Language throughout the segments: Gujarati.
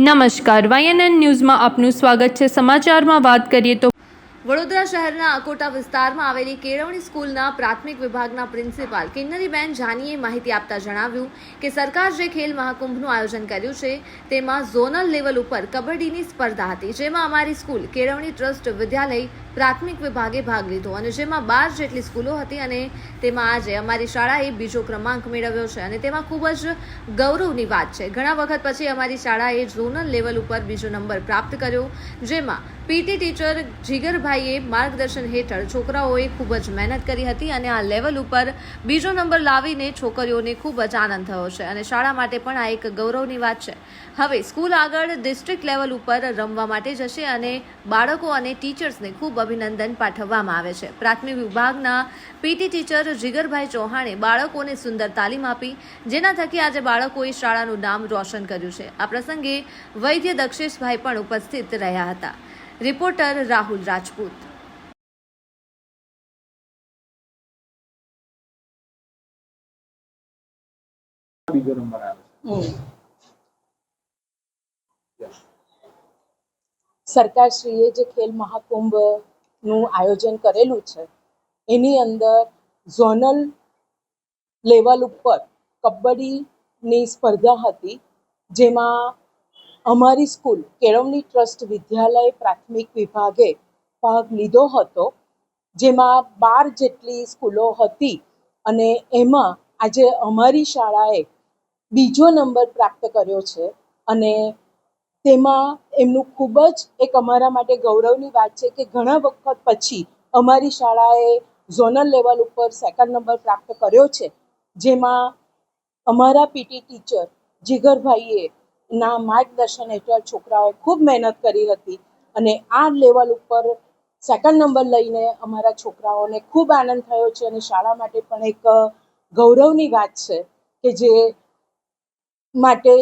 નમસ્કાર વાયએનએન ન્યૂઝમાં આપનું સ્વાગત છે. સમાચારમાં વાત કરીએ તો વડોદરા શહેરના અકોટા વિસ્તારમાં આવેલી કેળવણી સ્કૂલના પ્રાથમિક વિભાગના પ્રિન્સિપાલ કિન્નરીબેન જાનીએ માહિતી આપતા જણાવ્યું કે સરકાર જે ખેલ મહાકુંભનું આયોજન કર્યું છે, તેમાં ઝોનલ લેવલ ઉપર કબડ્ડીની સ્પર્ધા હતી, જેમાં અમારી સ્કૂલ કેળવણી ટ્રસ્ટ વિદ્યાલય પ્રાથમિક વિભાગે ભાગ લીધો અને જેમાં બાર જેટલી સ્કૂલો હતી અને તેમાં આજે અમારી શાળાએ બીજો ક્રમાંક મેળવ્યો છે અને તેમાં ખૂબ જ ગૌરવની વાત છે. ઘણા વખત પછી અમારી શાળાએ ઝોનલ લેવલ ઉપર બીજો નંબર પ્રાપ્ત કર્યો, જેમાં પીટી ટીચર જીગરભાઈએ માર્ગદર્શન હેઠળ છોકરાઓએ ખૂબ જ મહેનત કરી હતી અને આ લેવલ ઉપર બીજો નંબર લાવીને છોકરીઓને ખૂબ જ આનંદ થયો છે અને શાળા માટે પણ આ એક ગૌરવની વાત છે. હવે સ્કૂલ આગળ ડિસ્ટ્રિક્ટ લેવલ ઉપર રમવા માટે જશે અને બાળકો અને ટીચર્સને ખૂબ અભિનંદન પાઠવવામાં આવે છે. પ્રાથમિક વિભાગના પીટી ટીચર જીગરભાઈ ચૌહાણે બાળકોને સુંદર તાલીમ આપી, જેના થકી આજે બાળકોએ શાળાનું નામ રોશન કર્યું છે. આ પ્રસંગે વૈદ્ય દક્ષેશભાઈ પણ ઉપસ્થિત રહ્યા હતા. રિપોર્ટર રાહુલ રાજપૂત. બીજો નંબર આવે સરકારશ્રીએ જે ખેલ મહાકુંભનું આયોજન કરેલું છે એની અંદર ઝોનલ લેવલ ઉપર કબડ્ડીની સ્પર્ધા હતી જેમાં અમારી સ્કૂલ, કેળવણી ટ્રસ્ટ વિદ્યાલય પ્રાથમિક વિભાગે ભાગ લીધો હતો, જેમાં બાર જેટલી સ્કૂલો હતી અને એમાં આજે અમારી શાળાએ બીજો નંબર પ્રાપ્ત કર્યો છે અને તેમાં એમનું ખૂબ જ એક અમારા માટે ગૌરવની વાત છે કે ઘણા વખત પછી અમારી શાળાએ ઝોનલ લેવલ ઉપર સેકન્ડ નંબર પ્રાપ્ત કર્યો છે, જેમાં અમારા પીટી ટીચર જીગરભાઈએ ના માર્ગદર્શન હેઠળ છોકરાઓએ ખૂબ મહેનત કરી હતી અને આ લેવલ ઉપર સેકન્ડ નંબર લઈને અમારા છોકરાઓને ખૂબ આનંદ થયો છે અને શાળા માટે પણ એક ગૌરવની વાત છે કે જે માટે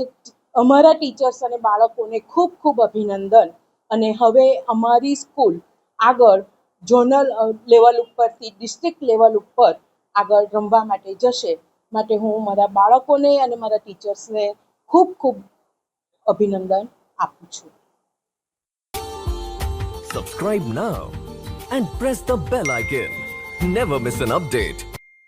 અમારા ટીચર્સ અને બાળકોને ખૂબ ખૂબ અભિનંદન. અને હવે અમારી સ્કૂલ આગળ ઝોનલ લેવલ ઉપરથી ડિસ્ટ્રિક્ટ લેવલ ઉપર આગળ રમવા માટે જશે. માટે હું મારા બાળકોને અને મારા ટીચર્સને ખૂબ ખૂબ અભિનંદન આપું છું Subscribe now and press the bell icon. Never miss an update.